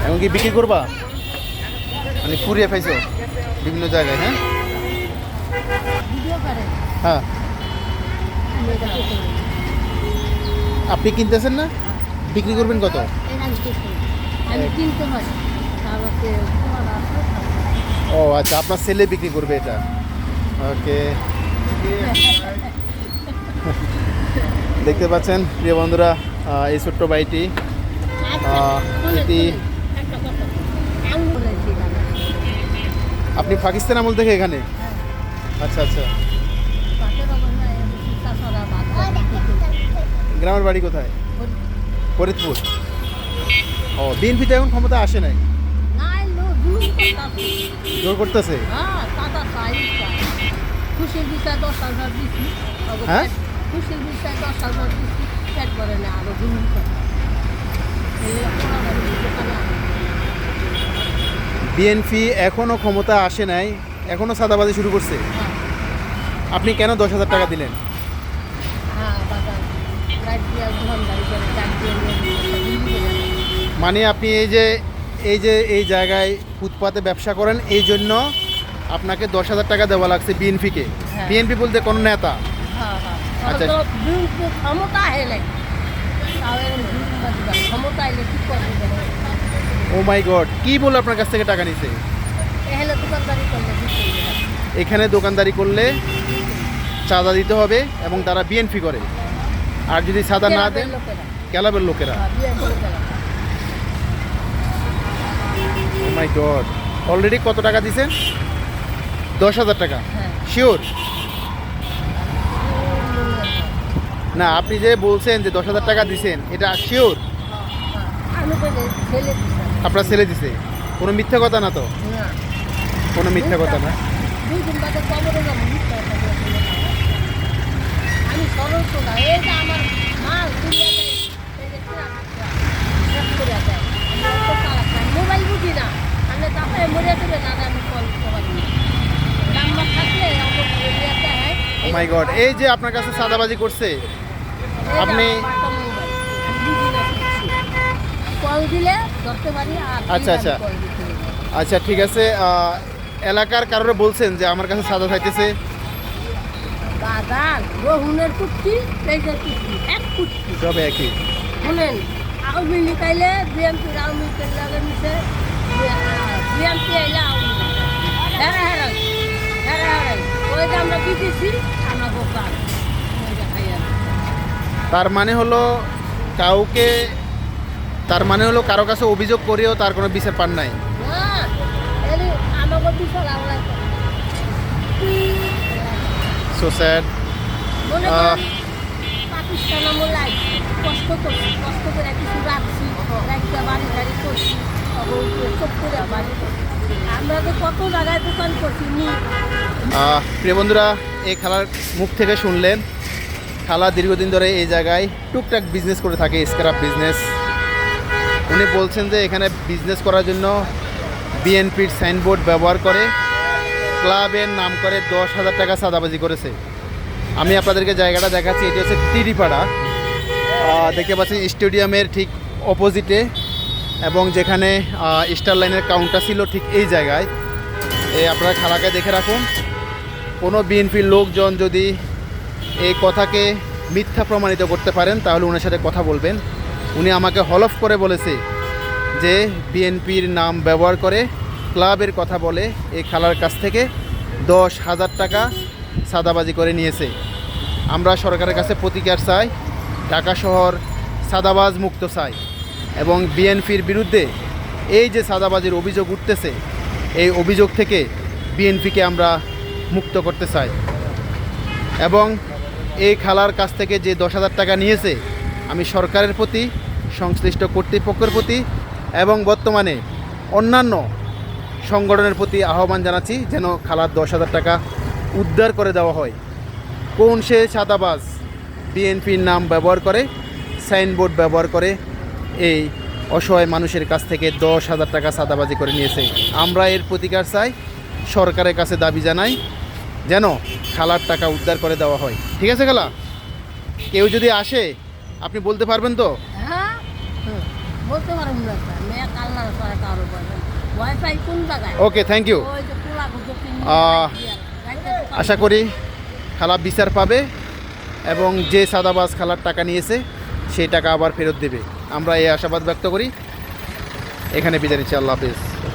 এখন কি বিক্রি করবা? মানে কুড়িয়ে পাইছো বিভিন্ন জায়গায় হ্যাঁ? হ্যাঁ। আপনি কিনতেছেন না? বিক্রি করবেন কত? ও আচ্ছা আপনার ছেলে বিক্রি করবে এটা। ওকে। দেখতে পাচ্ছেন প্রিয় বন্ধুরা এই ছোট্ট আহ, এটি বলেছিলাম আপনি পাকিস্তান আমল থেকে এখানে? আচ্ছা আচ্ছা। বাদ গ্রামের বাড়ি কোথায়? ফরিদপুর। ও বিএনপিতে এখন ক্ষমতা আসে নাই। জোর করতেছে? হ্যাঁ? খুশির বিষয় দশ হাজার হ্যাঁ? পেট করে না আরও জুম করে বিএনপি এখনও ক্ষমতা আসে নাই এখনও সাদাবাজি শুরু করছে। আপনি কেন দশ হাজার টাকা দিলেন? মানে আপনি এই যে এই যে এই জায়গায় ফুটপাতে ব্যবসা করেন এই জন্য আপনাকে দশ হাজার টাকা দেওয়া লাগছে বিএনপিকে। হ্যাঁ। বিএনপি বলতে কোনো নেতা? হ্যাঁ হ্যাঁ। আচ্ছা। ক্ষমতা ও মাই গড কি বলে আপনার কাছ থেকে টাকা নিছে। এখানে দোকানদারি করলে চাঁদা দিতে হবে এবং তারা বিএনপি করে। আর যদি সাদা না দেন ক্যালাবের লোকেরা। হ্যাঁ, ও মাই গড অলরেডি কত টাকা দিছেন? দশ হাজার টাকা। হ্যাঁ। শিওর না আপনি যে বলছেন যে দশ হাজার টাকা দিছেন এটা শিওর আপনার ছেলে দিছে? কোনো মিথ্যা কথা না তো? কোনো মিথ্যা কথা না। আমি। মোবাইল বুঝি না। কল নাম্বার থাকলে আমার এই যে আপনার কাছে সাদাবাজি করছে আপনি- কল দিলে ধরতে পারি আচ্ছা, আচ্ছা। আচ্ছা ঠিক আছে এলাকার কারোর বলছেন যে আমার কাছে সাদা থাকতেছে বাজার রহুনের কুটকি পেঁচের কুটকি এক কুটকি। সব একই। শুনেন আওয়ামী লীগ আইলে বিএনপি আওয়ামী লীগের লাগে মিশে বিএনপি আইলে আওয়ামী লীগ। হেরা হেরাই হেরা হেরাই ওই যে আমরা বিদেশি তার মানে হলো কাউকে তার মানে হলো কারও কাছে অভিযোগ করেও তার কোনো বিচার পান নাই। সো। পাকিস্তান কষ্ট করছি কষ্ট করে কিছু রাখছি রাখতে বাড়ি গাড়ি করছি আহ, প্রিয় বন্ধুরা এই খেলার মুখ থেকে শুনলেন। খালা দীর্ঘদিন ধরে এই জায়গায় টুকটাক বিজনেস করে থাকে স্ক্রাপ বিজনেস উনি বলছেন যে এখানে বিজনেস করার জন্য বিএনপির সাইনবোর্ড ব্যবহার করে ক্লাবের নাম করে দশ হাজার টাকা সাদাবাজি করেছে। আমি আপনাদেরকে জায়গাটা দেখাচ্ছি, এটি হচ্ছে তিরিপাড়া। দেখতে পাচ্ছেন স্টেডিয়ামের ঠিক অপোজিটে এবং যেখানে স্টার লাইনের কাউন্টার ছিল ঠিক এই জায়গায়। এই আপনারা খালাকে দেখে রাখুন। কোনো বিএনপির লোকজন যদি এই কথাকে মিথ্যা প্রমাণিত করতে পারেন, তাহলে ওনার সাথে কথা বলবেন। উনি আমাকে হলফ করে বলেছে যে বিএনপির নাম ব্যবহার করে ক্লাবের কথা বলে এই খেলার কাছ থেকে দশ হাজার টাকা সাদাবাজি করে নিয়েছে। আমরা সরকারের কাছে প্রতিকার চাই, ঢাকা শহর সাদাবাজ মুক্ত চাই এবং বিএনপির বিরুদ্ধে এই যে সাদাবাজির অভিযোগ উঠতেছে, এই অভিযোগ থেকে বিএনপিকে আমরা মুক্ত করতে চাই। এবং এই খেলার কাছ থেকে যে দশ হাজার টাকা নিয়েছে আমি সরকারের প্রতি, সংশ্লিষ্ট কর্তৃপক্ষের প্রতি এবং বর্তমানে অন্যান্য সংগঠনের প্রতি আহ্বান জানাচ্ছি যেন খালার দশ হাজার টাকা উদ্ধার করে দেওয়া হয়। কোন সে ছাতাবাজ বিএনপির নাম ব্যবহার করে, সাইনবোর্ড ব্যবহার করে এই অসহায় মানুষের কাছ থেকে দশ হাজার টাকা সাদাবাজি করে নিয়েছে। আমরা এর প্রতিকার চাই, সরকারের কাছে দাবি জানাই যেন খালার টাকা উদ্ধার করে দেওয়া হয়। ঠিক আছে খালা? কেউ যদি আসে আপনি বলতে পারবেন তো? হ্যাঁ বলতে পারব না মেয়ে কাল্লা স্যার কারও ওয়াইফাই কোন জায়গায়? ওকে থ্যাংক ইউ আশা করি খালা বিচার পাবে এবং যে সাদাবাজ খালার টাকা নিয়েছে সেই টাকা আবার ফেরত দেবে। আমরা এই আশাবাদ ব্যক্ত করি। এখানে বিদায় নিচ্ছি আল্লাহ হাফিজ।